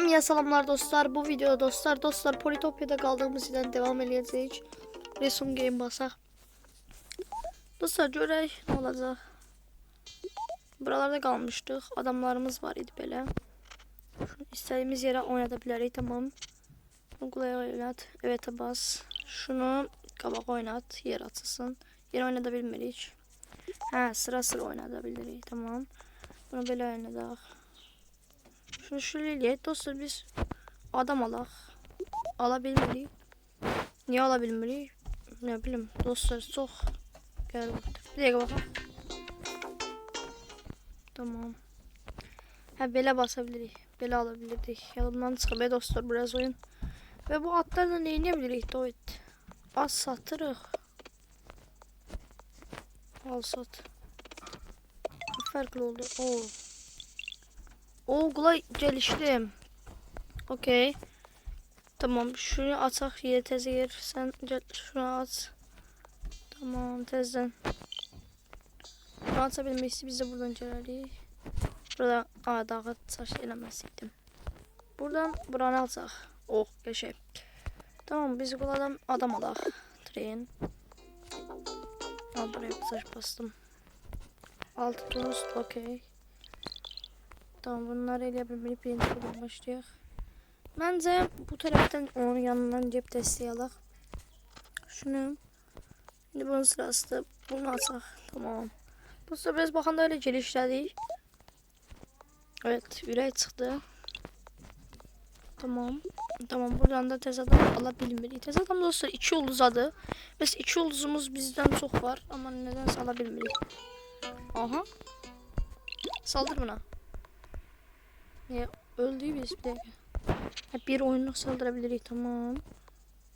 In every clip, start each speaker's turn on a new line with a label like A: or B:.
A: Hamıya salamlar dostlar. Bu videoda dostlar dostlar Politopya'da kaldığımız yerden devam edeceğiz. Resim game basak. Dostlar görək ne olacak. Buralarda kalmıştık. Adamlarımız var idi belə. Şunu istediğimiz yere oynatabiliriz tamam. Uygulaya oynat. Evet bas. Şunu kabak oynat. Yer atılsın. Yer oynatabilmeliyiz. Ha sıra sıra oynatabiliriz tamam. Bunu böyle oynadık. Şunu şöyle eləyək. Dostlar biz adam alaq. Alabilmirik. Niye alabilmirik? Ne bileyim dostlar çok Gel burada. Bir dakika bakalım. Tamam. Ha bele basabilirik. Bele alabilirdik. Yanımdan çıkıp dostlar biraz oyun. Ve bu atlarla ne yiyebilirik Doit? Az satırıq. Al sat. Farklı oldu. Oo. Kolay geliştim. Okey. Tamam şunu atak yere teze yer. Sen gel şunu at. Tamam tezden. Şunu atabilmesi biz de buradan gelerik. Burada aa dağa taş eləməsəydim. Buradan buranı alsaq. Oh yaşay. Tamam biz buradan adam alaq. Tren. Al buraya taş bastım. Altı tost okey. Tamam bunları eleyebilmeyi birinci buradan başlayaq. Bence bu taraftan onun yanından cep desteği. Şunu. Şimdi bunun sırası bunu alsaq. Tamam. Bu sefer biraz baxanda öyle gelişlədik. Evet, ürək çıxdı. Tamam. Tamam, buradan da tez adam alabilmirik. Tez adam dostlar 2 yulduzadır. Biz 2 yıldızımız bizden çok var ama nedense alabilmirik. Aha. Saldır buna. Ya öldü biz bir dakika. Bir oyunluk saldırabiliriz tamam.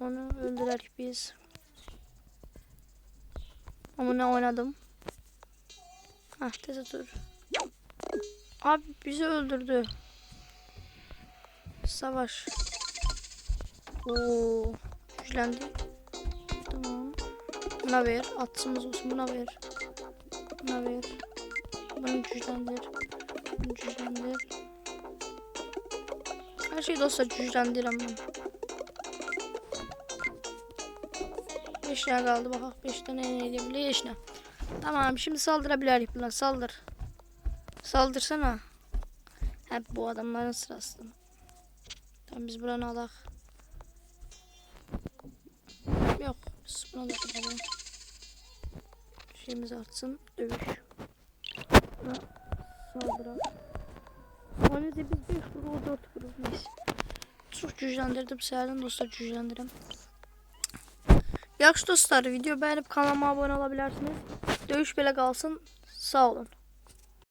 A: Onu öldürerik biz. Ama ne oynadım? Hah teze dur. Abi bizi öldürdü. Savaş. Oo, güçlendi. Tamam. Buna ver. Atımız olsun buna ver. Buna ver. Bunu güçlendir. Bunu güçlendir. Her şeyi dostlar güçlendirəm ben. 5 tane kaldı bakak 5 tane ne edebilir 5 tane. Tamam şimdi saldırabiliriz buna saldır. Saldırsana. Hep bu adamların sırası. Tamam biz buranı alak. Yok biz bunu alalım. Şeyimiz artsın. Dövüş. Buna Sonra da biz 5 vuru o 4 vuru neyse. Çok güçlendirdim səhərdən dostlar güçləndirəm. Yaxşı dostlar video beğenip kanalıma abone olabilirsiniz. Dövüş belə qalsın. Sağ olun.